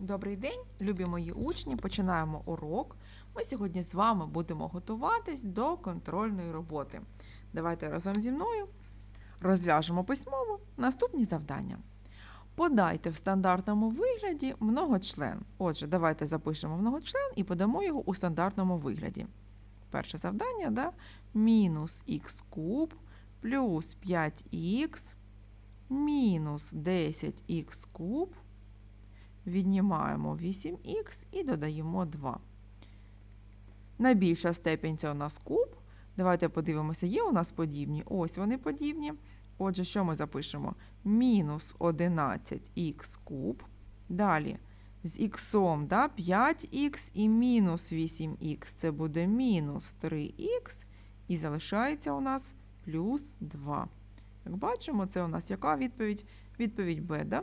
Добрий день, любі мої учні. Починаємо урок. Ми сьогодні з вами будемо готуватись до контрольної роботи. Давайте разом зі мною розв'яжемо письмово наступні завдання. Подайте в стандартному вигляді многочлен. Отже, давайте запишемо многочлен і подамо його у стандартному вигляді. Перше завдання да? мінус х куб плюс 5х мінус 10х куб віднімаємо 8х і додаємо 2. Найбільша степінь це у нас куб. Давайте подивимося, є у нас подібні. Ось вони подібні. Отже, що ми запишемо? Мінус 11х куб. Далі з х да, 5х і мінус 8х. Це буде мінус 3х. І залишається у нас плюс 2. Як бачимо, це у нас яка відповідь? Відповідь Б, да?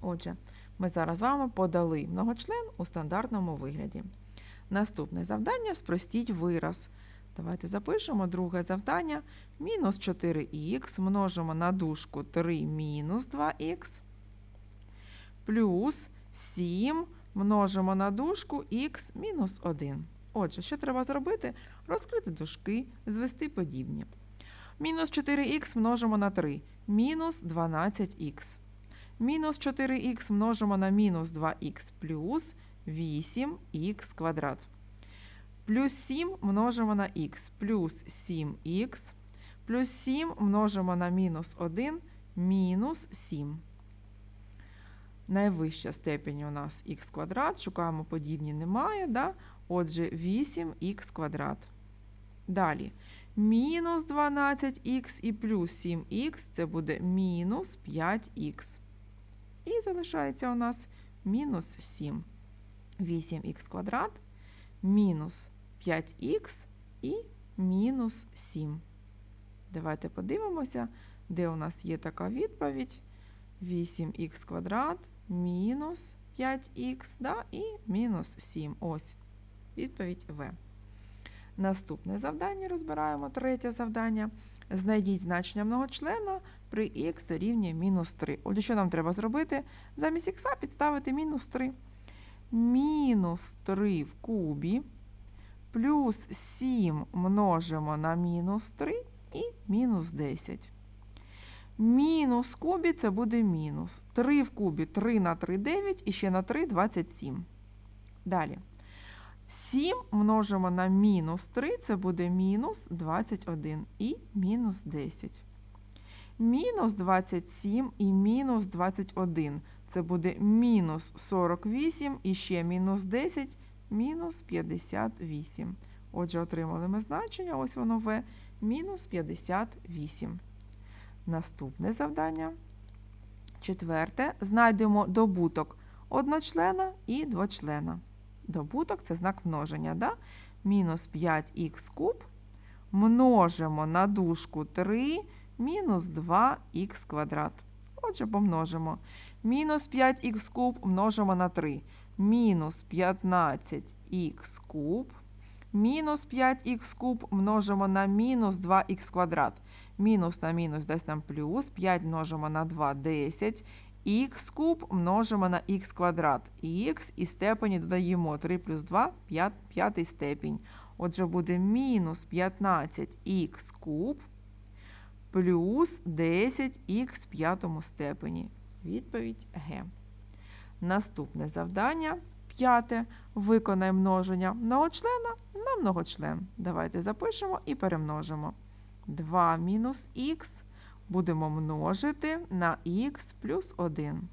Отже, ми зараз вами подали многочлен у стандартному вигляді. Наступне завдання спростіть вираз. Давайте запишемо друге завдання. Мінус 4х множимо на дужку 3 мінус 2х. Плюс 7 множимо на дужку х мінус 1. Отже, що треба зробити? Розкрити дужки, звести подібні. Мінус 4х множимо на 3. Мінус 12х. Мінус 4х множимо на мінус 2х плюс 8х квадрат. Плюс 7 множимо на х плюс 7х. Плюс 7 множимо на мінус 1 мінус 7. Найвища степень у нас х квадрат. Шукаємо подібні немає. Да? Отже, 8х квадрат. Далі. Мінус 12х і плюс 7х це буде мінус 5х. І залишається у нас мінус 7. 8х квадрат, мінус 5х і мінус 7. Давайте подивимося, де у нас є така відповідь. 8х квадрат мінус 5х да, і мінус 7. Ось відповідь В. Наступне завдання розбираємо третє завдання. Знайдіть значення многочлена при х дорівнює мінус 3. Отже, що нам треба зробити? Замість х підставити мінус 3. Мінус 3 в кубі плюс 7 множимо на мінус 3 і мінус 10. Мінус в кубі це буде мінус. 3 в кубі 3 на 3 9 і ще на 3 27. Далі. 7 множимо на мінус 3, це буде мінус 21 і мінус 10. Мінус 27 і мінус 21. Це буде мінус 48 і ще мінус 10, мінус 58. Отже, отримали ми значення, ось воно В, мінус 58. Наступне завдання. Четверте. Знайдемо добуток одночлена і двочлена. Добуток це знак множення. Да? Мінус 5х куб множимо на дужку 3 мінус 2х квадрат. Отже, помножимо. Мінус 5х куб множимо на 3. Мінус 15х куб. Мінус 5х куб множимо на мінус 2х квадрат. Мінус на мінус дасть нам плюс. 5 множимо на 2 10. Х куб множимо на х квадрат. і Х і степені додаємо 3 плюс 2 5, 5 степінь. Отже, буде мінус 15х куб плюс 10х в п'ятому степені. Відповідь Г. Наступне завдання. П'яте. Виконай множення многочлена на многочлен. Давайте запишемо і перемножимо. 2 мінус х будемо множити на х плюс 1.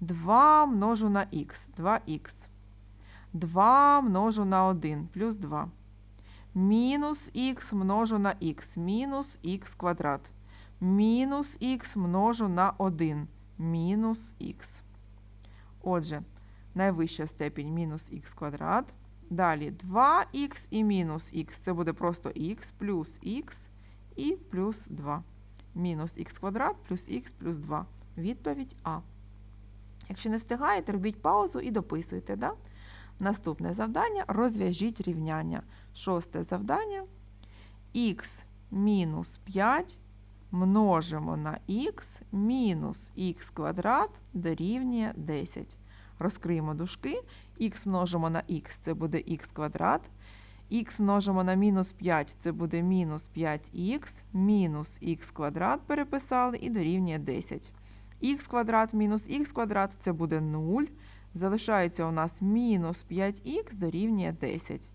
2 множу на х 2х. 2 множу на 1 плюс 2. Мінус х множу на х мінус х квадрат. Мінус х множу на 1 мінус х. Отже, найвища степінь мінус х квадрат. Далі 2х і мінус х. Це буде просто х плюс х і плюс 2. Мінус х квадрат плюс х плюс 2. Відповідь А. Якщо не встигаєте, робіть паузу і дописуйте. Да? Наступне завдання розв'яжіть рівняння. Шосте завдання. х мінус 5 множимо на х мінус х квадрат дорівнює 10. Розкриємо дужки. х множимо на х це буде х квадрат. Х множимо на мінус 5 це буде мінус 5х, мінус х квадрат переписали і дорівнює 10. х квадрат мінус х квадрат це буде 0. Залишається у нас мінус 5х дорівнює 10.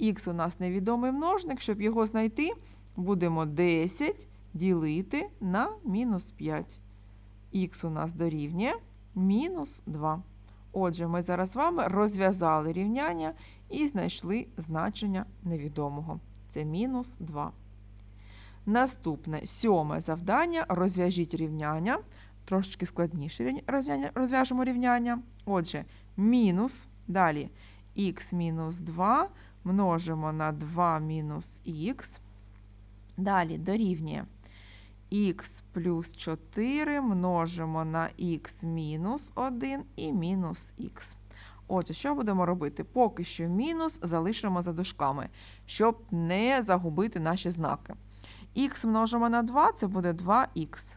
Х у нас невідомий множник, щоб його знайти, будемо 10 ділити на мінус 5. Х у нас дорівнює мінус 2. Отже, ми зараз з вами розв'язали рівняння і знайшли значення невідомого. Це мінус 2. Наступне сьоме завдання. Розв'яжіть рівняння. Трошечки складніше розв'яжемо рівняння. Отже, мінус. Далі х мінус 2 множимо на 2 мінус х. Далі дорівнює х плюс 4 множимо на х мінус 1 і мінус х. Отже, що будемо робити? Поки що мінус залишимо за дужками, щоб не загубити наші знаки. х множимо на 2 це буде 2х.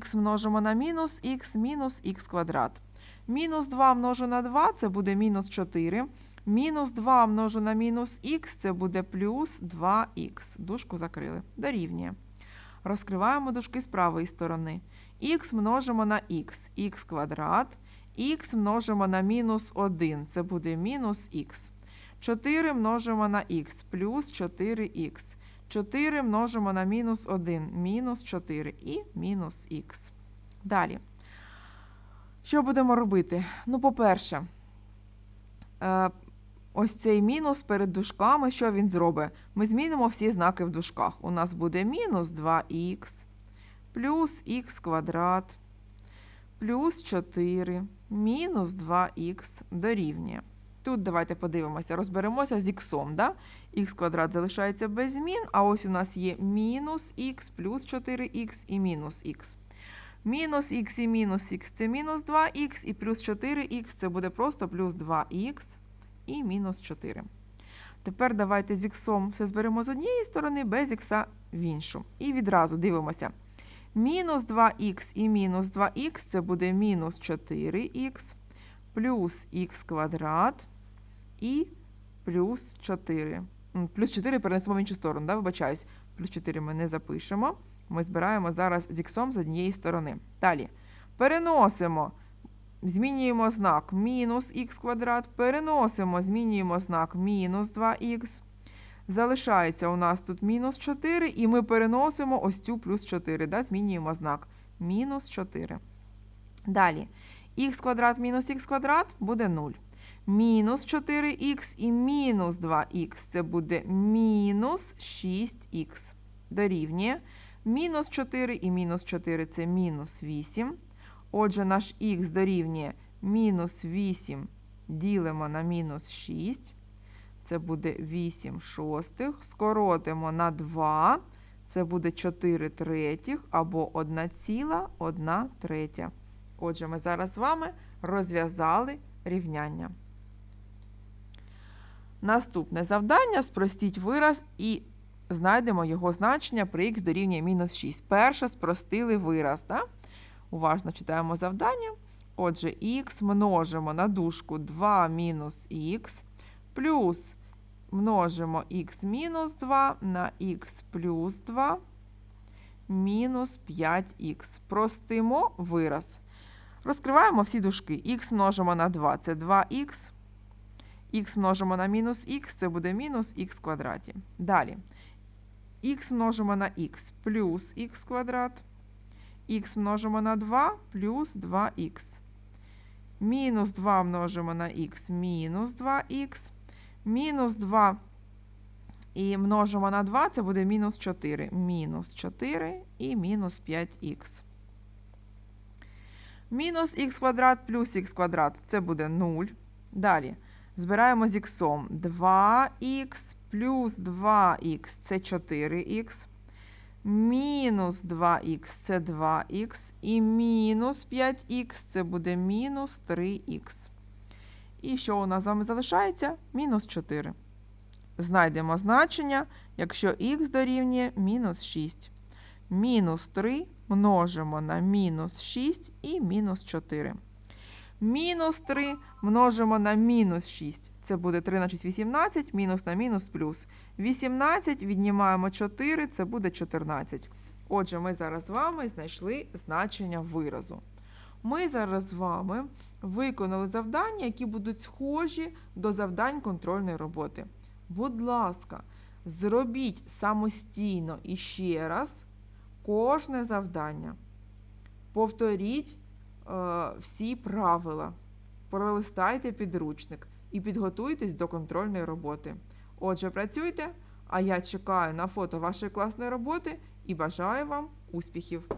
х множимо на мінус х мінус х квадрат. Мінус 2 множу на 2 це буде мінус 4. Мінус 2 множу на мінус х це буде плюс 2х. Дужку закрили. Дорівнює. Розкриваємо дужки з правої сторони. х множимо на х, х квадрат. Х множимо на мінус 1, це буде мінус х. 4 множимо на х, плюс 4х. 4 множимо на мінус 1, мінус 4 і мінус х. Далі. Що будемо робити? Ну, по-перше, е, ось цей мінус перед дужками, що він зробить? Ми змінимо всі знаки в дужках. У нас буде мінус 2х, плюс х квадрат, плюс 4, мінус 2х дорівнює. Тут давайте подивимося, розберемося з х. Да? х квадрат залишається без змін, а ось у нас є мінус х плюс 4х і мінус х. Мінус х і мінус х це мінус 2х, і плюс 4х це буде просто плюс 2х і мінус 4. Тепер давайте з х все зберемо з однієї сторони, без х в іншу. І відразу дивимося. Мінус 2х і мінус 2х це буде мінус 4х, плюс х квадрат і плюс 4. Плюс 4 перенесемо в іншу сторону, да? вибачаюсь. Плюс 4 ми не запишемо. Ми збираємо зараз з х з однієї сторони. Далі. Переносимо, змінюємо знак мінус х квадрат, переносимо, змінюємо знак мінус 2х. Залишається у нас тут мінус 4, і ми переносимо ось цю плюс 4. Да? Змінюємо знак мінус 4. Далі. х квадрат мінус х квадрат буде 0. Мінус 4х і мінус 2х це буде мінус 6х. Дорівнює. Мінус 4 і мінус 4 це мінус 8. Отже, наш х дорівнює мінус 8 ділимо на мінус 6. Це буде 8 шостих. Скоротимо на 2. Це буде 4 третіх або 1,1 третя. Отже, ми зараз з вами розв'язали рівняння. Наступне завдання спростіть вираз і знайдемо його значення при х дорівнює мінус 6. Перше спростили вираз. Так? Уважно читаємо завдання. Отже, х множимо на дужку 2 мінус х, плюс множимо х мінус 2 на х плюс 2 мінус 5х. Простимо вираз. Розкриваємо всі дужки. х множимо на 2 це 2х. х множимо на мінус х, це буде мінус х квадраті. Далі. х множимо на х плюс х квадрат. х множимо на 2 плюс 2х. Мінус 2 множимо на х мінус 2х. Мінус 2 і множимо на 2, це буде мінус 4. Мінус 4 і мінус 5х. Мінус х квадрат плюс х квадрат це буде 0. Далі. Збираємо з х. 2х плюс 2х це 4х. Мінус 2х це 2х. І мінус 5х це буде мінус 3х. І що у нас з вами залишається? Мінус 4. Знайдемо значення, якщо х дорівнює мінус 6. Мінус 3 множимо на мінус 6 і мінус 4. Мінус 3 множимо на мінус 6. Це буде 3 на 6 – 18, мінус на мінус плюс. 18 віднімаємо 4, це буде 14. Отже, ми зараз з вами знайшли значення виразу. Ми зараз з вами виконали завдання, які будуть схожі до завдань контрольної роботи. Будь ласка, зробіть самостійно і ще раз кожне завдання. Повторіть е, всі правила, пролистайте підручник і підготуйтесь до контрольної роботи. Отже, працюйте, а я чекаю на фото вашої класної роботи і бажаю вам успіхів!